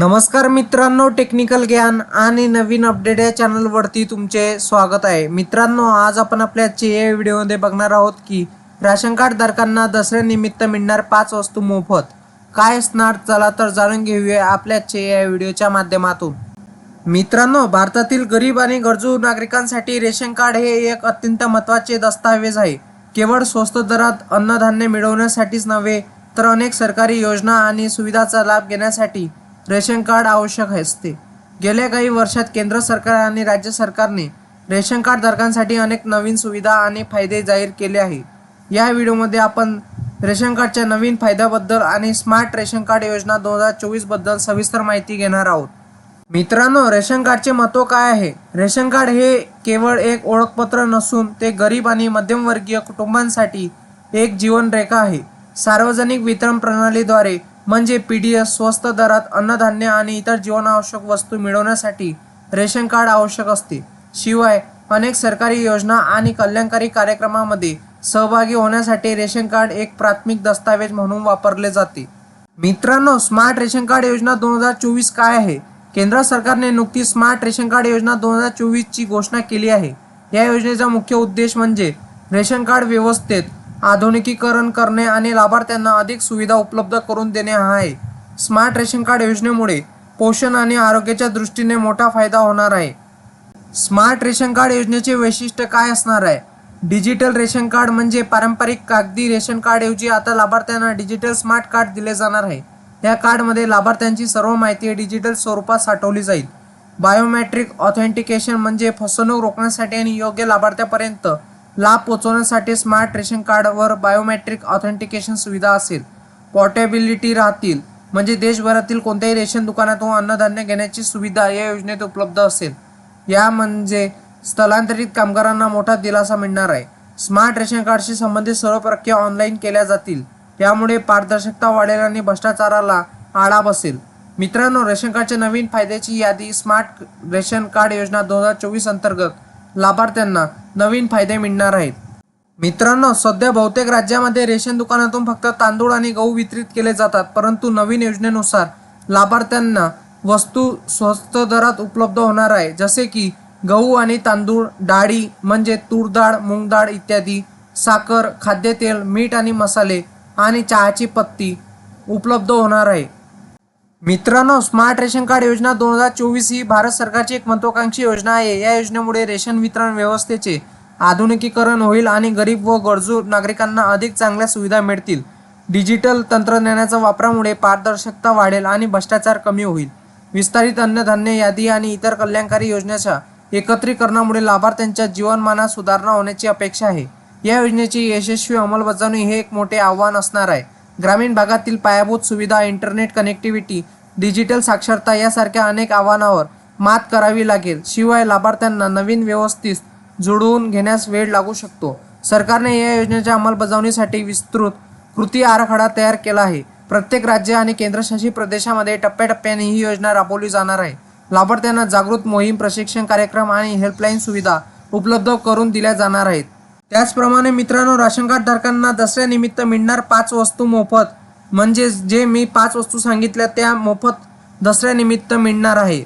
नमस्कार मित्रांनो टेक्निकल ज्ञान आणि नवीन अपडेट या चॅनलवरती तुमचे स्वागत आहे. मित्रांनो आज आपण आपल्या या व्हिडिओमध्ये बघणार आहोत की राशन कार्ड धारकांना दसऱ्यानिमित्त मिळणार पाच वस्तू मोफत. काय असणार? चला तर जाणून घेऊया आपल्या या व्हिडिओच्या माध्यमातून. मित्रांनो भारतातील गरीब आणि गरजू नागरिकांसाठी रेशन कार्ड हे एक अत्यंत महत्त्वाचे दस्तावेज आहे. केवळ स्वस्त दरात अन्नधान्य मिळवण्यासाठीच नव्हे तर अनेक सरकारी योजना आणि सुविधांचा लाभ घेण्यासाठी रेशन कार्ड आवश्यक असते. गेल्या काही वर्षात केंद्र सरकार आणि राज्य सरकारने रेशन कार्ड धारकांसाठी अनेक नवीन सुविधा आणि फायदे जाहीर केले आहे. या व्हिडिओमध्ये आपण रेशन कार्डच्या नवीन फायद्याबद्दल आणि स्मार्ट रेशन कार्ड योजना दोन हजार चोवीसबद्दल सविस्तर माहिती घेणार आहोत. मित्रांनो रेशन कार्डचे महत्त्व काय आहे? रेशन कार्ड हे केवळ एक ओळखपत्र नसून ते गरीब आणि मध्यमवर्गीय कुटुंबांसाठी एक जीवनरेखा आहे. सार्वजनिक वितरण प्रणालीद्वारे म्हणजे पी डी एस स्वस्त दरात अन्नधान्य आणि इतर जीवनावश्यक वस्तू मिळवण्यासाठी रेशन कार्ड आवश्यक असते. शिवाय अनेक सरकारी योजना आणि कल्याणकारी कार्यक्रमामध्ये सहभागी होण्यासाठी रेशन कार्ड एक प्राथमिक दस्तावेज म्हणून वापरले जाते. मित्रांनो स्मार्ट रेशन कार्ड योजना दोन हजार चोवीस काय आहे? केंद्र सरकारने नुकतीच स्मार्ट रेशन कार्ड योजना दोन हजार चोवीसची घोषणा केली आहे. या योजनेचा मुख्य उद्देश म्हणजे रेशन कार्ड व्यवस्थेत आधुनिकीकरण करणे आणि लाभार्थ्यांना अधिक सुविधा उपलब्ध करून देणे हा आहे. स्मार्ट रेशन कार्ड योजनेमुळे पोषण आणि आरोग्याच्या दृष्टीने मोठा फायदा होणार आहे. स्मार्ट रेशन कार्ड योजनेचे वैशिष्ट्य काय असणार आहे? डिजिटल रेशन कार्ड म्हणजे पारंपरिक कागदी रेशन कार्डऐवजी आता लाभार्थ्यांना डिजिटल स्मार्ट कार्ड दिले जाणार आहे. या कार्डमध्ये लाभार्थ्यांची सर्व माहिती डिजिटल स्वरूपात साठवली जाईल. बायोमॅट्रिक ऑथेंटिकेशन म्हणजे फसवणूक रोखण्यासाठी आणि योग्य लाभार्थ्यापर्यंत लाभ पोहोचवण्यासाठी स्मार्ट रेशन कार्डवर बायोमेट्रिक ऑथेंटिकेशन सुविधा असेल. पोर्टेबिलिटी राहतील. म्हणजे देशभरातील कोणत्याही रेशन दुकानातून अन्नधान्य घेण्याची सुविधा या योजनेत उपलब्ध असेल. या म्हणजे स्थलांतरित कामगारांना मोठा दिलासा मिळणार आहे. स्मार्ट रेशन कार्डशी संबंधित सर्व प्रक्रिया ऑनलाईन केल्या जातील. त्यामुळे पारदर्शकता वाढेल आणि भ्रष्टाचाराला आळा बसेल. मित्रांनो रेशन कार्डच्या नवीन फायद्याची यादी स्मार्ट रेशन कार्ड योजना दोन हजार चोवीस अंतर्गत लाभार्थ्यांना नवीन फायदे मिळणार आहेत. मित्रांनो सध्या बहुतेक राज्यामध्ये रेशन दुकानातून फक्त तांदूळ आणि गहू वितरित केले जातात परंतु नवीन योजनेनुसार लाभार्थ्यांना वस्तू स्वस्त दरात उपलब्ध होणार आहे जसे की गहू आणि तांदूळ डाळी म्हणजे तूर डाळ मूग डाळ इत्यादी साखर खाद्यतेल मीठ आणि मसाले आणि चहाची पत्ती उपलब्ध होणार आहे. मित्रांनो स्मार्ट रेशन कार्ड योजना दोन हजार चोवीस ही भारत सरकारची एक महत्वाकांक्षी योजना आहे. या योजनेमुळे रेशन वितरण व्यवस्थेचे आधुनिकीकरण होईल आणि गरीब व गरजू नागरिकांना अधिक चांगल्या सुविधा मिळतील. डिजिटल तंत्रज्ञानाच्या वापरामुळे पारदर्शकता वाढेल आणि भ्रष्टाचार कमी होईल. विस्तारित अन्नधान्य यादी आणि इतर कल्याणकारी योजनेच्या एकत्रीकरणामुळे लाभार्थ्यांच्या जीवनमानात सुधारणा होण्याची अपेक्षा आहे. या योजनेची यशस्वी अंमलबजावणी हे एक मोठे आव्हान असणार आहे. ग्रामीण भागातील पायाभूत सुविधा इंटरनेट कनेक्टिव्हिटी डिजिटल साक्षरता यासारख्या अनेक आव्हानावर मात करावी लागेल. शिवाय लाभार्थ्यांना नवीन व्यवस्थित जुळवून घेण्यास वेळ लागू शकतो. सरकारने या योजनेच्या अंमलबजावणीसाठी विस्तृत कृती आराखडा तयार केला आहे. प्रत्येक राज्य आणि केंद्रशासित प्रदेशामध्ये टप्प्याटप्प्याने ही योजना राबवली जाणार आहे. लाभार्थ्यांना जागृत मोहीम प्रशिक्षण कार्यक्रम आणि हेल्पलाईन सुविधा उपलब्ध करून दिल्या जाणार आहेत. त्याचप्रमाणे मित्रांनो राशन कार्ड धारकांना दसऱ्यानिमित्त मिळणार पाच वस्तू मोफत. म्हणजेच जे मी पाच वस्तू सांगितल्या त्या मोफत दसऱ्यानिमित्त मिळणार आहे.